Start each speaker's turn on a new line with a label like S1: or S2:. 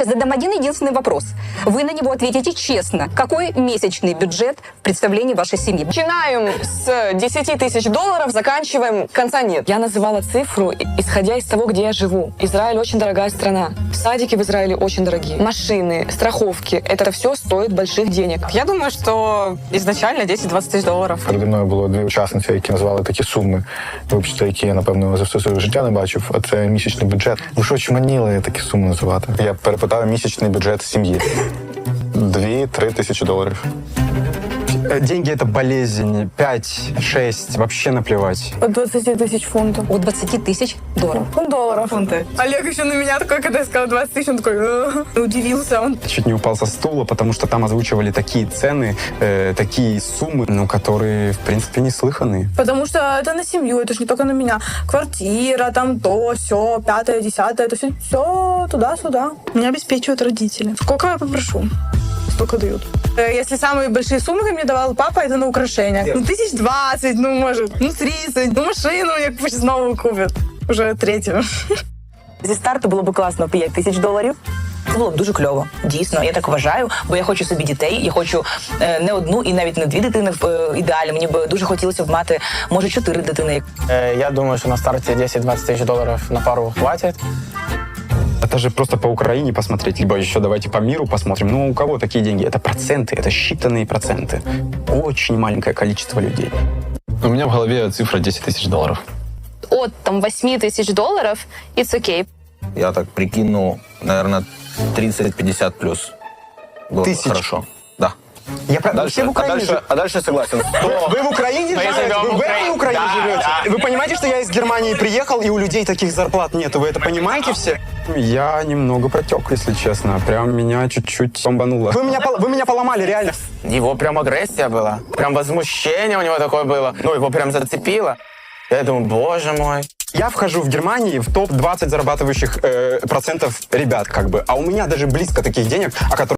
S1: сейчас задам один единственный вопрос. Вы на него ответите честно. Какой месячный бюджет в представлении вашей семьи?
S2: Начинаем с 10 тысяч долларов, заканчиваем, конца нет. Я называла цифру, исходя из того, где я живу. Израиль очень дорогая страна. Садики в Израиле очень дорогие. Машины, страховки, это все стоит больших денег. Я думаю, что изначально 10-20 тысяч долларов.
S3: Переді мною було дві учасниці, які назвали такі суми, вибачте, які я напевно за все своє життя не бачив. А це місячний бюджет. Ви що чманіли такі суми називати? Я перепитав місячний бюджет сім'ї. Дві-три тисячі доларів.
S4: Э, Деньги это болезнь. 5-6, вообще наплевать.
S5: От 20 тысяч фунтов.
S1: От 20 тысяч долларов.
S5: Долларов. Фунты. Олег еще на меня такой, когда я сказала 20 тысяч, он такой «Э». удивился. Он
S4: Чуть не упал со стула, потому что там озвучивали такие цены, э, такие суммы, ну, которые, в принципе, неслыханные.
S5: Потому что это на семью, это же не только на меня. Квартира, там то, все, пятое, десятое, это все, все туда-сюда. Меня обеспечивают родители. Сколько я попрошу? Столько дают. Э, Если самые большие суммы мне давал папа, это на украшения. Ну, тысяч двадцать, ну, может, ну, тридцать. Ну, машину як почти новую купят. Уже третью.
S6: Зі старту було б класно 5 тисяч доларів. Це було б дуже кльово. Дійсно, я так вважаю, бо я хочу собі дітей. Я хочу е, не одну і навіть не дві дитини в е, ідеалі. Мені б дуже хотілося б мати, може, чотири дитини.
S7: Э, Я думаю, что на старте 10-20 тысяч долларов на пару хватит.
S4: Это же просто по Украине посмотреть, либо еще давайте по миру посмотрим. Ну, у кого такие деньги? Это проценты, это считанные проценты. Очень маленькое количество людей.
S8: У меня в голове цифра 10 тысяч долларов.
S9: от там 8 тысяч долларов, it's okay.
S10: Я так прикину, наверное, 30-50 плюс. Было бы
S4: Тысяч.
S10: хорошо. Да.
S4: Я про...
S10: Дальше,
S4: Все в
S10: а,
S4: Украине
S10: дальше, а дальше согласен.
S4: Вы в Украине живете? Вы
S7: в
S4: в этой
S7: Украине.
S4: Украине
S7: Да,
S4: живете?
S7: да.
S4: Вы понимаете, что я из Германии приехал, и у людей таких зарплат нет? Вы это понимаете все? Я немного протек, если честно. Прям меня чуть-чуть бомбануло. Вы меня, вы меня поломали, реально.
S7: Его прям агрессия была. Прям возмущение у него такое было. Ну, его прям зацепило. Я думаю, боже мой.
S4: Я вхожу в Германии в топ-20 зарабатывающих э, процентов ребят, как бы. А у меня даже близко таких денег, о которых